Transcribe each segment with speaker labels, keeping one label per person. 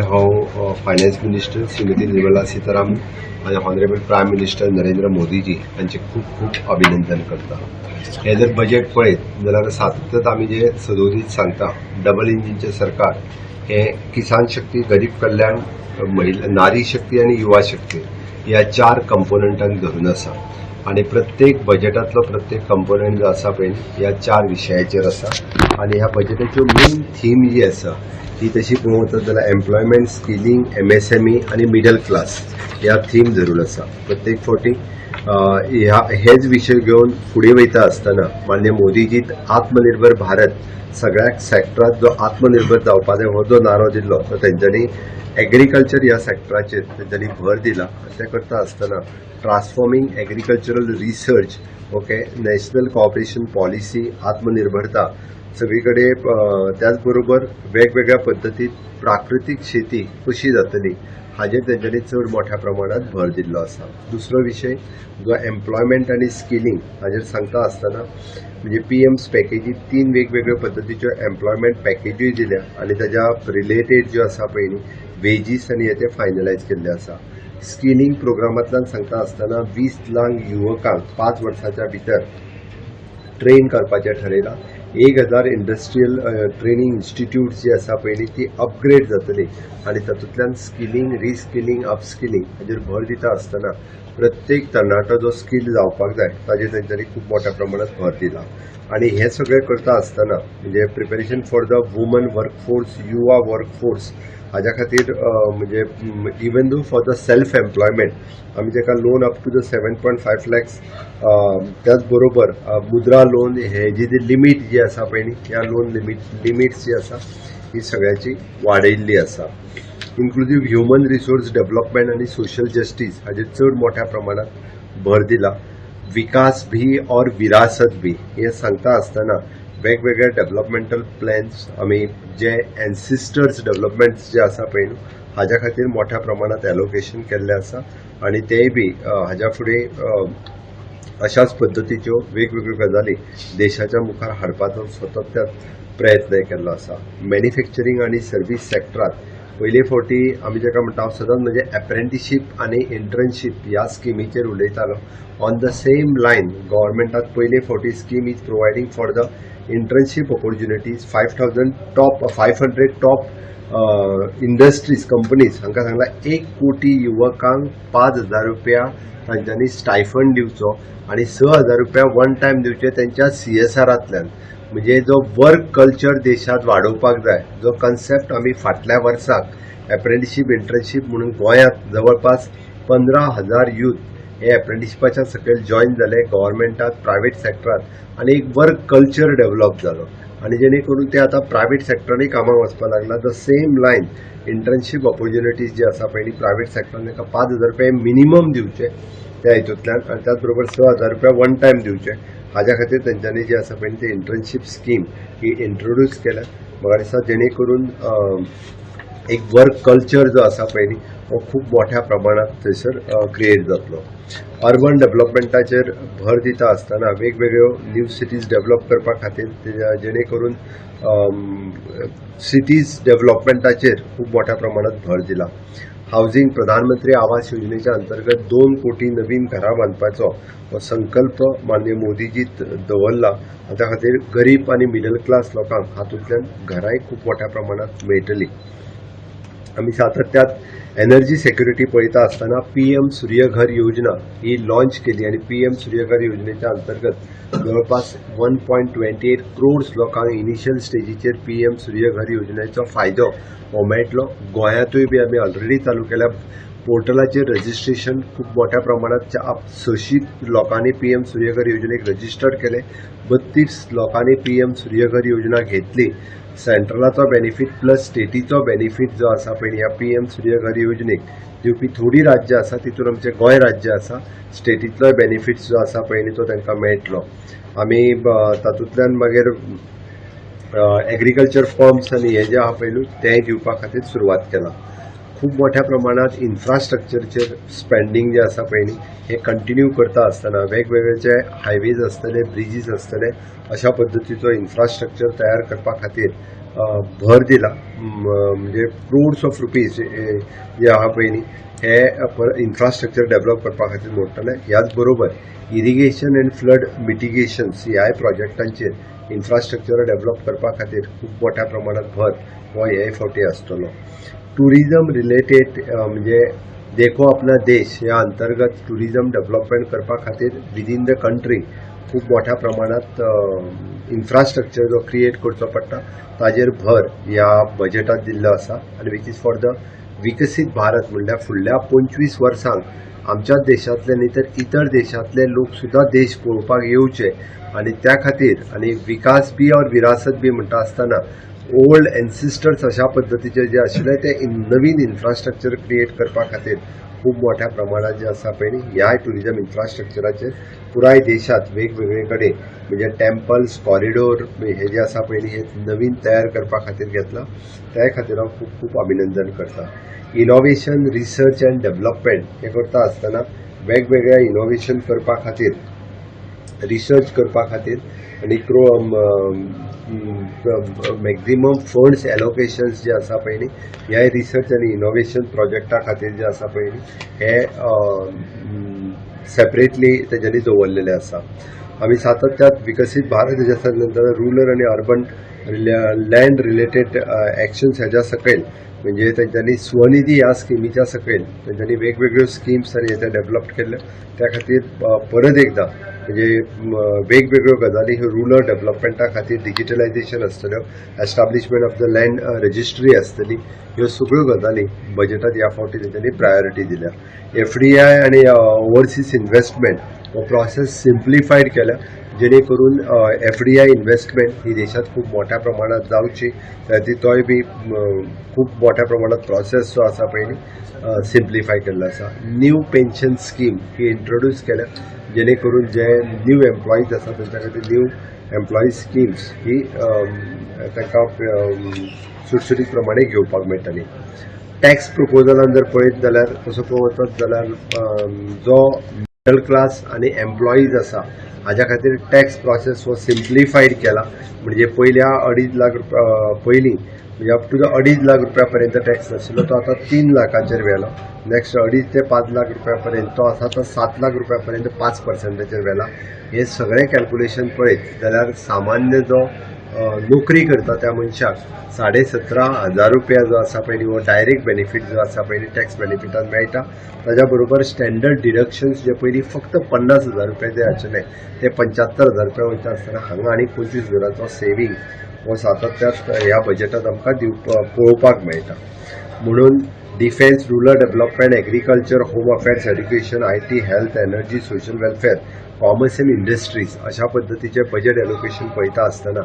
Speaker 1: हांव finance minister Shrimati Nirmala Sitharaman आनी honourable prime minister Narendra Modiji हांचे खूब खूब अभिनंदन करता. हे जर बजेट पळयत जाल्यार सातत्यात आमी जे सदोदीत सांगता डबल इंजिनचें सरकार हे किसान शक्ती गरीब कल्याण महिला नारी शक्ती आनी युवा शक्ती ह्या चार कंपोनंटांक धरून आसा आणि प्रत्येक बजेटातलो प्रत्येक कंपोनंट जो आसा पळय ह्या चार विशयाचेर आसा आणि ह्या बजेटाच्यो मेन थीम जी आसा ती तशी पळोवंक वचत जाल्यार एम्प्लॉयमेंट स्किलिंग एमएसएमई आणि मिडल क्लास ह्या थीम धरून आसा प्रत्येक फावटी ह्या हेच विशय घेवन फुडें वयता आसतना मान्य मोदीजी आत्मनिर्भर भारत सगळ्याक सॅक्टरात जो आत्मनिर्भर जावपा जाय हो जो नारो दिल्लो तो तेंच्यांनी एग्रीकल्चर ह्या सॅक्टराचेर तेंच्यांनी भर दिला. अशें करता आसतना transforming agricultural research okay national cooperation policy आत्मनिर्भरता सगळीकडे अं, त्याच बरोबर वेगवेगळ्या पद्दतीत प्राकृतीक शेती कशी जातली हाजेर तेंच्यांनी चड मोठ्या प्रमाणात भर दिल्लो आसा दुसरो विशय जो एम्प्लॉयमेंट आनी स्किलिंग हाजेर सांगता आसतना म्हणजे पी एम्स पॅकेजी तीन वेगवेगळ्यो पद्दतीच्यो एम्प्लॉयमेंट पॅकेजूय दिल्या आनी ताज्या रिलेटेड ज्यो आसा पळय न्ही वेजीस आनी हे ते फायनलायज केल्ले आसा स्किलिंग प्रोग्रामांतल्यान सांगता आसतना वीस लाख युवकांक पांच वर्साच्या भितर ट्रेन करपाचें ठरयलां एक हजार इंडस्ट्रियल ट्रेनिंग इन्स्टिट्यूट जी आसा पयलीं ती अपग्रेड जातली. आनी तातूंतल्यान स्किलिंग रिस्किलिंग अपस्किलिंग हाजेर भर दिता आसतना प्रत्येक तरणाटो जो स्कील जावपाक जाय ताजेर तांच्यांनी खूब मोठ्या प्रमाणात भर दिला आनी हें सगळें करता आसतना म्हणजे preparation for the woman workforce युवा वर्कफोर्स हाज्या खातीर म्हणजे even though for the self employment आमी जेका loan up to the seven point five lakhs त्याच बरोबर मुद्रा लोन हेजी जी लिमीट जी आसा पळय न्ही ह्या लोन लिमीट लिमिट्स जी आसा ही सगळ्याची वाडयिल्ली आसा. इन्क्लुजीव ह्युमन रिसोर्स डेव्हलपमेंट आणि सोशल जस्टीस हाजेर चड मोठ्या प्रमाणात भर दिला. विकास भी और विरासत भी. हे सांगता आसतना वेगवेगळे डेव्हलपमेंटल प्लॅन्स आमी जे एन्सिस्टर्स डेव्हलपमेंट्स जे आसा पळय हाज्या खातीर मोठ्या प्रमाणात एलोकेशन केल्ले आसा आणि तेय बी हाज्या फुडें अशाच पद्दतीच्यो वेगवेगळ्यो गजाली देशाच्या मुखार हाडपाचो सतत प्रयत्न केल्लो आसा मॅन्युफॅक्चरींग आनी सर्वीस सेक्टरात पयले फावटी आमी जेका म्हणटा हांव सदांच म्हणजे एप्रेंटीशीप आनी इंटर्नशीप ह्या स्किमीचेर उलयतालो ऑन द सेम लायन गव्हर्मेंटात पयले फावटी scheme is providing for the internship opportunities five thousand top five hundred top industries companies हांकां सांगला एक कोटी युवकांक पांच हजार रुपया तांच्यांनी स्टायफंड दिवचो आनी स हजार रुपया वन टायम दिवचे त्यांच्या सी एस आरांतल्यान म्हणजे जो वर्क कल्चर देशात वाडोवपाक जाय जो कन्सेप्ट आमी फाटल्या वर्साक एप्रेंटिशीप इंटर्नशीप म्हणून गोंयांत जवळपास पंदरा हजार युथ हे एप्रेंटिशिपाच्या सकयल जॉईन जाले गव्हर्मेंटात प्रायव्हेट सेक्टरात आनी एक वर्क कल्चर डेव्हलप जालो आनी जेणे करून ते आतां प्रायव्हेट सेक्टरानूय कामाक वचपाक लागला. The same line internship opportunities जी आसा पळय प्रायव्हेट सेक्टरान ताका पांच हजार रुपया मिनिमम दिवचे त्या हितूंतल्यान. आनी त्याच बरोबर स हजार रुपया वन टायम दिवचे. हाज्या खातीर तेंच्यांनी जी आसा पळय ती इंटर्नशीप स्कीम ही इंट्रोड्यूस केल्या म्हाका दिसता जेणे करून एक वर्क कल्चर जो आसा पळय न्ही हो खूब मोठ्या प्रमाणात थंयसर क्रिएट जातलो. अर्बन डेव्हलपमेंटाचेर भर दिता आसतना वेगवेगळ्यो न्यू सिटीज डेव्हलप करपा खातीर ते- जेणे करून सिटीज डेव्हलपमेंटाचेर खूब मोठ्या प्रमाणात भर दिला. हावजिंग प्रधानमंत्री आवास योजनेच्या अंतर्गत दोन कोटी नवीन घरां बांदपाचो हो संकल्प माननीय मोदीजी दवरला. त्या खातीर गरीब आनी मिडल क्लास लोकांक हातूंतल्यान घरांय खूब मोठ्या प्रमाणात मेळटली. आम्ही सातत्यात एनर्जी सेक्युरिटी पळयता आसतना पी एम सूर्यघर योजना ही लॉन्च केली आणि पी एम सूर्यघर योजनेच्या अंतर्गत जवळपास one point twenty eight crores लोकांक इनिशियल स्टेजीचेर पी एम सूर्यघर योजनेचो फायदो हो मेळटलो गोंयांतूय बी आमी ऑलरेडी चालू केल्या पोर्टलाचेर रजिस्ट्रेशन खूब मोठ्या प्रमाणात चा- सशीत लोकांनी पी एम सूर्यघर योजनेक रजिस्टर केले. बत्तीस लोकांनी पी एम सूर्यघर योजना घेतली. सेंट्रलाचो बेनिफीट प्लस स्टेटीचो बेनिफीट जो आसा पळय ह्या पी एम सूर्यघर योजनेक दिवपी थोडी राज्य आसा तितून आमचें गोंय राज्य आसा स्टेटीतलोय बेनिफीट जो आसा पळय न्ही तो तांकां मेळटलो आमी तातूंतल्यान मागीर एग्रीकल्चर फर्म्स आनी हे जे आहा पळय न्हू तेंय दिवपा खातीर सुरवात केला. खूब मोठ्या प्रमाणात इन्फ्रास्ट्रक्चरचेर स्पेंडींग जे आसा पळय न्ही हे कंटिन्यू करता आसतना वेगवेगळे जे हायवेज आसतले ब्रिजीस आसतले अशा पद्दतीचो इन्फ्रास्ट्रक्चर तयार करपा खातीर भर दिला. म्हणजे क्रोड्स ऑफ रुपीज जे आहा पयलीं हे इन्फ्रास्ट्रक्चर डेव्हलप करपा खातीर मोडटले ह्याच बरोबर इरिगेशन अँड फ्लड मिटिगेशन्स ह्याय प्रोजेक्टांचेर इन्फ्रास्ट्रक्चर डेव्हलप करपा खातीर खूब मोठ्या प्रमाणात भर हो हे फावटी आसतलो टुरिजम रिलेटेड म्हणजे देखो आपला देश ह्या अंतर्गत टुरिजम डेव्हलपमेंट करपा खातीर विदीन द कंट्री खूब मोठ्या प्रमाणात इन्फ्रास्ट्रक्चर जो क्रिएट करचो पडटा ताजेर भर ह्या बजेटात दिल्लो आसा आनी वीच इज फॉर द विकसीत भारत म्हणल्यार फुडल्या पंचवीस वर्सांक आमच्याच देशांतले न्ही तर इतर देशांतले लोक सुद्दां देश पळोवपाक येवचे. आनी त्या खातीर आनी विकास बी और विरासत बी म्हणटा आसतना ओल्ड एन्सिस्टर्स अशा पद्दतीचे जे आशिल्ले ते नवीन इन्फ्रास्ट्रक्चर क्रिएट करपा खातीर खूब मोठ्या प्रमाणात जे आसा पळय न्ही ह्या ट्युरिजम इन्फ्रास्ट्रक्चराचेर पुराय देशात वेगवेगळे कडेन म्हणजे टेम्पल्स म्हणजे कॉरिडोर हे जे आसा पळय न्ही हे नवीन तयार करपा खातीर घेतला. त्या खातीर हांव खूब खूब अभिनंदन करता. इनोव्हेशन रिसर्च अँड डेव्हलपमेंट हे करता आसतना वेगवेगळ्या इनोव्हेशन करपा खातीर रिसर्च करपा खातीर आनी क्रो मॅक्झिमम फंड्स एलोकेशन्स जे आसा पळय न्ही ह्या रिसर्च आनी इनोव्हेशन प्रोजेक्टा खातीर जे आसा पळय न्ही हे सेपरेटली तेच्यांनी दवरलेले आसा आमी सातत्यात विकसीत भारत हेच्या नंतर रुरल आनी अर्बन लँड रिलेटेड एक्शन्स हेज्या सकयल म्हणजे तेंच्यांनी स्वनिधी ह्या स्किमीच्या सकयल तेंच्यांनी वेगवेगळ्यो स्किम्स आनी हे डेव्हलप केल्ल्यो त्या खातीर परत एकदां म्हणजे वेगवेगळ्यो गजाली ह्यो रुरल डेव्हलपमेंटा खातीर डिजिटलायझेशन आसतल्यो establishment of the land registry आसतली ह्यो सगळ्यो गजाली बजेटात ह्या फावटी तेंच्यांनी प्रायोरिटी दिल्या. एफ डी आय आनी ओवरसीज इन्व्हेस्टमेंट हो प्रोसेस सिम्प्लिफायड केला जेणे करून एफ डी आय इन्व्हेस्टमेंट ही देशात खूप मोठ्या प्रमाणात जावची तोय बी खूप मोठ्या प्रमाणात प्रोसेस जो आसा पळय सिम्प्लिफाय केल्लो आसा न्यू पेन्शन स्कीम ही इंट्रोड्यूस केल्या जेणे करून जे न्यू एम्प्लॉईज आसा तेंच्या खातीर न्यू एम्प्लॉईज स्किम्स ही अम, तांकां सुटसुटीत प्रमाणे घेवपाक मेळटली. टॅक्स प्रपोजलान जर पळयत जाल्यार तसो पळोवचत जाल्यार जो मिडल क्लास आनी एम्प्लॉईज आसा हाज्या खातीर टॅक्स प्रोसेस हो सिम्प्लिफायड केला. म्हणजे पयल्या अडीच लाख रुपया पयलीं म्हणजे अप टू द अडीच लाख रुपया पर्यंत टॅक्स नाशिल्लो तो आतां तीन लाखाचेर व्हेला नेक्स्ट अडीच ते पांच लाख रुपया पर्यंत तो आसा तो सात लाख रुपया पर्यंत पांच पर्सेंटाचेर व्हेला हे सगळें कॅल्क्युलेशन पळयत जाल्यार सामान्य जो नोकरी करता त्या मनशाक. साडे सतरा हजार रुपया जो आसा पळय न्ही हो डायरेक्ट बेनिफीट जो आसा पळय न्ही टॅक्स बेनिफिटान मेळटा. ताज्या बरोबर स्टँडर्ड डिडक्शन्स जे पयलीं फक्त पन्नास हजार रुपया जे आशिल्ले ते पंच्यात्तर हजार रुपया वयता आसतना हांगा आनी पंचवीस हजाराचो सेवींग हो सातत्यात ह्या बजेटांत आमकां पळोवपाक मेळटा. म्हणून defence rural development agriculture home affairs education I T health energy social welfare commerce and industries अशा पद्धतीचे बजेट एलोकेशन पळयता आसतना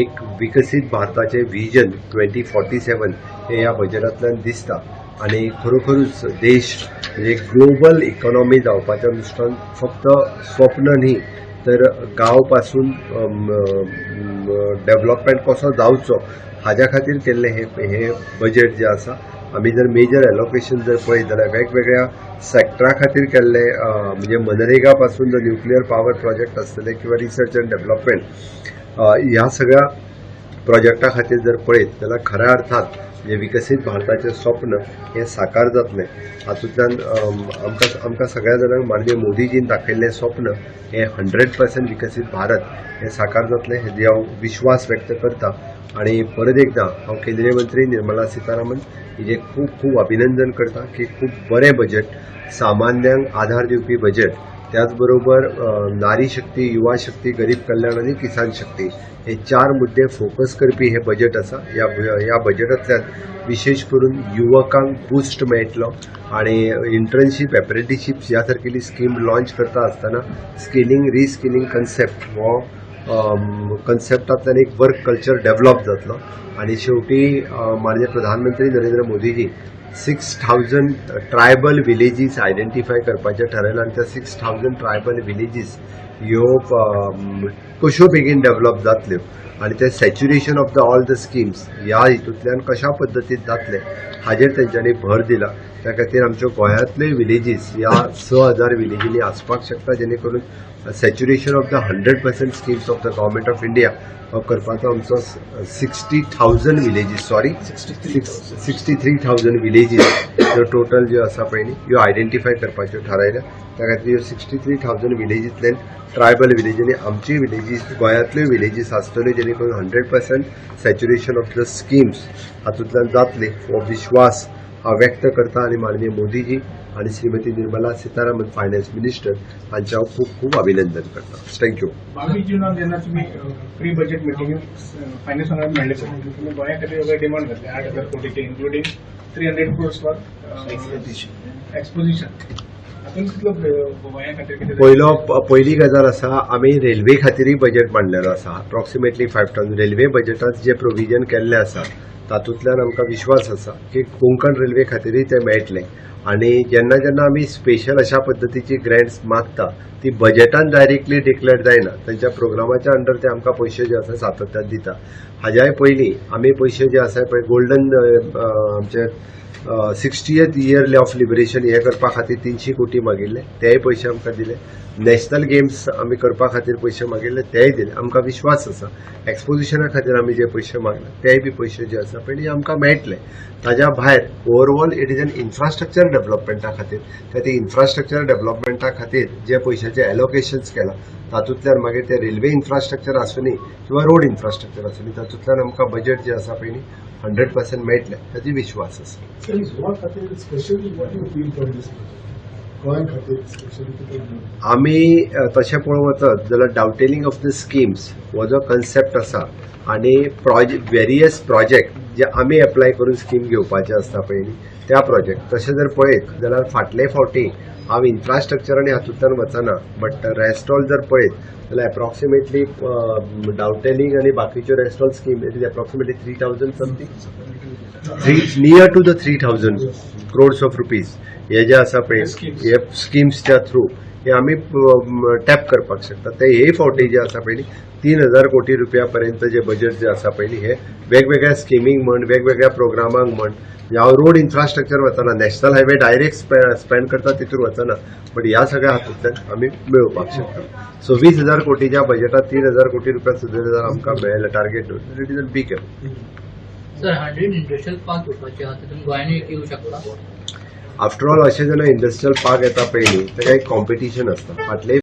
Speaker 1: एक विकसीत भारताचे व्हिजन ट्वेंटी फोर्टी सेवन हे ह्या बजेटांतल्यान दिसता. आनी खरोखरूच देश म्हणजे ग्लोबल इकॉनॉमी जावपाच्या दृश्टान फक्त स्वप्न न्ही तर गांवपासून डेव्हलपमेंट कसो जावचो हाज्या खातीर केल्लें हे हे बजेट जें आसा आमी जर मेजर एलोकेशन जर पळयत जाल्यार वेगवेगळ्या सॅक्टरा खातीर केल्ले म्हणजे मनरेगा पासून जो न्युक्लियर पॉवर प्रोजेक्ट आसतले किंवा रिसर्च अँड डेव्हलपमेंट ह्या सगळ्या प्रोजेक्टा खातीर जर पळयत जाल्यार खऱ्या अर्थात म्हणजे जे विकसीत भारताचें स्वप्न हें साकार जातलें हातूंतल्यान आमकां आमकां सगळ्या जाणांक माननीय मोदीजीन दाखयल्लें स्वप्न हें हंड्रेड पर्सेंट विकसीत भारत हें साकार जातलें हेजी हांव विश्वास व्यक्त करतां आनी परत एकदां हांव केंद्रीय मंत्री निर्मला सितारामन हिजें खूब खूब अभिनंदन करता की खूब बरें बजेट सामान्यांक आधार दिवपी बजेट त्याच बरोबर नारी शक्ती युवा शक्ती गरीब कल्याण आणि किसान शक्ती हे चार मुद्दे फोकस करपी हे बजेट आसा ह्या ह्या बजेटांतल्यान विशेष करून युवकांक बुस्ट मेळटलो आणि इंटर्नशीप एप्रेंटिसशीप ह्या सारकेली स्कीम लॉन्च करता आसतना स्किलिंग रिस्किलिंग कन्सेप्ट हो कन्सेप्टांतल्यान एक वर्क कल्चर डेव्हलप जातलो आणि शेवटी माननीय प्रधानमंत्री Narendra Modiji six thousand tribal villages identify करपाचें ठरयलां आनी त्या सिक्स थावजंड ट्रायबल विलेजीस ह्यो कश्यो बेगीन डेव्हलप जातल्यो आनी ते saturation of the all the schemes ह्या हितूंतल्यान कशा पद्दतीन जातले हाजेर तेंच्यांनी भर दिला. त्या खातीर आमच्यो गोंयांतले विलेजीस ह्या स हजार विलेजींनी आसपाक शकता जेणे करून saturation of the hundred percent schemes of the government of India हो करपाचो आमचो sixty thousand villages sorry sixty three thousand villages ह्यो टोटल ज्यो आसा पळय न्ही ह्यो आयडेंटिफाय करपाच्यो थारायल्या. त्या खातीर ह्यो सिक्स्टी थ्री थावजंड विलेजींतल्यान ट्रायबल विलेजींनी आमची विलेजीस गोंयांतल्यो विलेजीस आसतल्यो जेणे करून hundred percent saturation of the schemes हातूंतल्यान जातली. हो विश्वास व्यक्त करता आनी माननीय मोदीजी आनी श्रीमती निर्मला सीतारामन फायनान्स मिनिस्टर हांचे हांव खूब खूब अभिनंदन करता. थँक्यू
Speaker 2: बावीस जुनाक जेन्ना तुमी प्री बजेट मिटींग फायनान्स वांगडा मेळ्ळे पळय, तुमी गोंया खातीर वेगळे डिमांड घातले आठ हजार कोटीचे including three hundred crores for exposition हातूंत कितलो अ, गोंया खातीर कितें
Speaker 1: पयलो प- पयली गजाल आसा आमी रेल्वे खातीरय बजेट मांडलेलो आसा अप्रॉक्सिमेटली फायव्ह थावजंड रेल्वे बजेटांत जे प्रोविजन केल्लें आसा तातूंतल्यान आमकां विश्वास आसा की कोंकण रेल्वे खातीरय तें मेळटलें. आनी जेन्ना जेन्ना आमी स्पेशल अशा पद्दतीची ग्रँट्स मागता ती बजेटान डायरेक्टली डिक्लेअर जायना. तेंच्या प्रोग्रामाच्या अंडर ते आमकां पयशे जे आसा सातत्यान दिता. हाज्याय पयलीं आमी पयशे जे आसा पळय गोल्डन आमचे सिक्स्टीयथ इयरली ऑफ लिबरेशन हे करपा खातीर तिनशी कोटी मागिल्ले तेय पयशे आमकां दिले. नॅशनल गेम्स आमी करपा खातीर पयशे मागिल्ले तेय दिले. आमकां विश्वास आसा. एक्सपोजिशना खातीर आमी जे पयशे मागले तेय बी पयशे जे आसा. पळय आमकां मेळटले. ताज्या भायर overall it is an infrastructure डेव्हलपमेंटा खातीर. त्या इन्फ्रास्ट्रक्चर डेव्हलपमेंटा खातीर जे पयशाचे एलोकेशन्स केला तातूंतल्यान मागीर ते रेल्वे इन्फ्रास्ट्रक्चर आसूं न्ही किंवा रोड इन्फ्रास्ट्रक्चर आसूं न्ही तातूंतल्यान आमकां बजेट जे आसा पळय न्ही हंड्रेड पर्सेंट मेळटले ताची विश्वास आसा. आमी तशें पळोवं वचत जाल्यार डावटेलिंग ऑफ द स्किम्स हो जो कन्सेप्ट आसा आनी वेरियस प्रोजेक्ट जे आमी एप्लाय करून स्कीम घेवपाचे आसता पळय न्ही त्या प्रोजेक्ट तशें जर पळयत जाल्यार फाटले फावटी हांव इन्फ्रास्ट्रक्चर आनी हातूंतल्यान वचना बट रेस्ट ऑल जर पळयत जाल्यार एप्रॉक्सिमेटली डावटेलिंग आनी बाकीच्यो rest all scheme it is approximately three thousand something three near to the three thousand crores of rupees हे जे आसा पळय. हे स्किम्सच्या थ्रू हे आमी टॅप करपाक शकता. ते हे फावटी जे आसा पळय न्ही तीन हजार कोटी रुपया पर्यंत जे बजेट जे आसा न्ही हे वेगवेगळ्या स्किमींक म्हण वेगवेगळ्या प्रोग्रामांक म्हण हांव रोड इन्फ्रास्ट्रक्चर वचना नॅशनल हायवे डायरेक्ट स्पेंड करता तितूर वचना. बट ह्या सगळ्या हातूंतल्यान आमी मेळोवपाक शकता. सव्वीस हजार कोटीच्या बजेटात तीन हजार कोटी रुपया सुद्दां जर आमकां मेळ्ळें target it is a big
Speaker 3: sir hundred industrial park येवपाचे आहा तितून गोंयानूय एक येवं शकता?
Speaker 1: आफ्टर ऑल अशें जेन्ना इंडस्ट्रियल पार्क येता न्ही तेका एक कॉम्पिटिशन आसता फाटले